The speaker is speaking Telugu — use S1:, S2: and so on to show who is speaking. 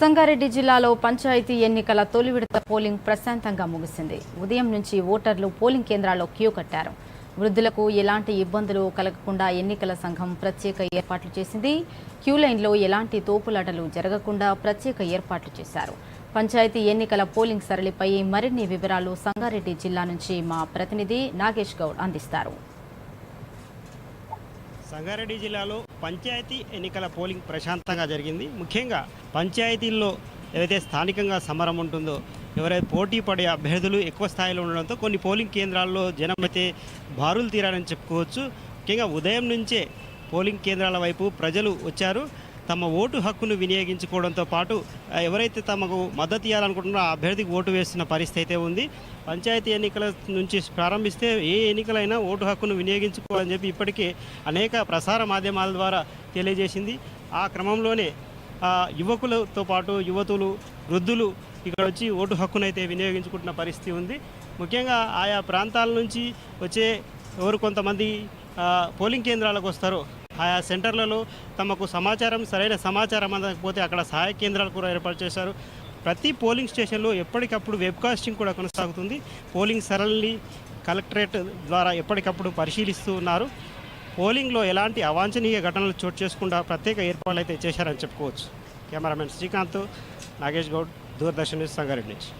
S1: సంగారెడ్డి జిల్లాలో పంచాయతీ ఎన్నికల తొలి విడత పోలింగ్ ప్రశాంతంగా ముగిసింది. ఉదయం నుంచి ఓటర్లు పోలింగ్ కేంద్రాల్లో క్యూ కట్టారు. వృద్ధులకు ఎలాంటి ఇబ్బందులు కలగకుండా ఎన్నికల సంఘం ప్రత్యేక ఏర్పాట్లు చేసింది. క్యూ లైన్లో ఎలాంటి తోపులాటలు జరగకుండా ప్రత్యేక ఏర్పాట్లు చేశారు. పంచాయతీ ఎన్నికల పోలింగ్ సరళిపై మరిన్ని వివరాలు సంగారెడ్డి జిల్లా నుంచి మా ప్రతినిధి నాగేష్ గౌడ్ అందిస్తారు.
S2: సంగారెడ్డి జిల్లాలో పంచాయతీ ఎన్నికల పోలింగ్ ప్రశాంతంగా జరిగింది. ముఖ్యంగా పంచాయతీల్లో ఏదైతే స్థానికంగా సమరం ఉంటుందో ఎవరైతే పోటీ పడే అభ్యర్థులు ఎక్కువ స్థాయిలో ఉండడంతో కొన్ని పోలింగ్ కేంద్రాల్లో జనం అయితే బారులు తీరారని చెప్పుకోవచ్చు. ముఖ్యంగా ఉదయం నుంచే పోలింగ్ కేంద్రాల వైపు ప్రజలు వచ్చారు. తమ ఓటు హక్కును వినియోగించుకోవడంతో పాటు ఎవరైతే తమకు మద్దతు ఇవ్వాలనుకుంటున్నారో ఆ అభ్యర్థికి ఓటు వేస్తున్న పరిస్థితి అయితే ఉంది. పంచాయతీ ఎన్నికల నుంచి ప్రారంభిస్తే ఏ ఎన్నికలైనా ఓటు హక్కును వినియోగించుకోవాలని చెప్పి ఇప్పటికే అనేక ప్రసార మాధ్యమాల ద్వారా తెలియజేసింది. ఆ క్రమంలోనే యువకులతో పాటు యువతులు వృద్ధులు ఇక్కడ వచ్చి ఓటు హక్కునైతే వినియోగించుకుంటున్న పరిస్థితి ఉంది. ముఖ్యంగా ఆయా ప్రాంతాల నుంచి వచ్చే ఎవరు కొంతమంది పోలింగ్ కేంద్రాలకు వస్తారో ఆయా సెంటర్లలో తమకు సమాచారం సరైన సమాచారం అందకపోతే అక్కడ సహాయ కేంద్రాలు కూడా ఏర్పాటు చేశారు. ప్రతి పోలింగ్ స్టేషన్లో ఎప్పటికప్పుడు వెబ్కాస్టింగ్ కూడా కొనసాగుతుంది. పోలింగ్ సరళిని కలెక్టరేట్ ద్వారా ఎప్పటికప్పుడు పరిశీలిస్తూ ఉన్నారు. పోలింగ్లో ఎలాంటి అవాంఛనీయ ఘటనలు చోటు చేసుకుండా ప్రత్యేక ఏర్పాట్లు అయితే చేశారని చెప్పుకోవచ్చు. కెమెరామెన్ శ్రీకాంత్ నాగేష్ గౌడ్ దూరదర్శన్ న్యూస్ సంగారెడ్డి నుంచి.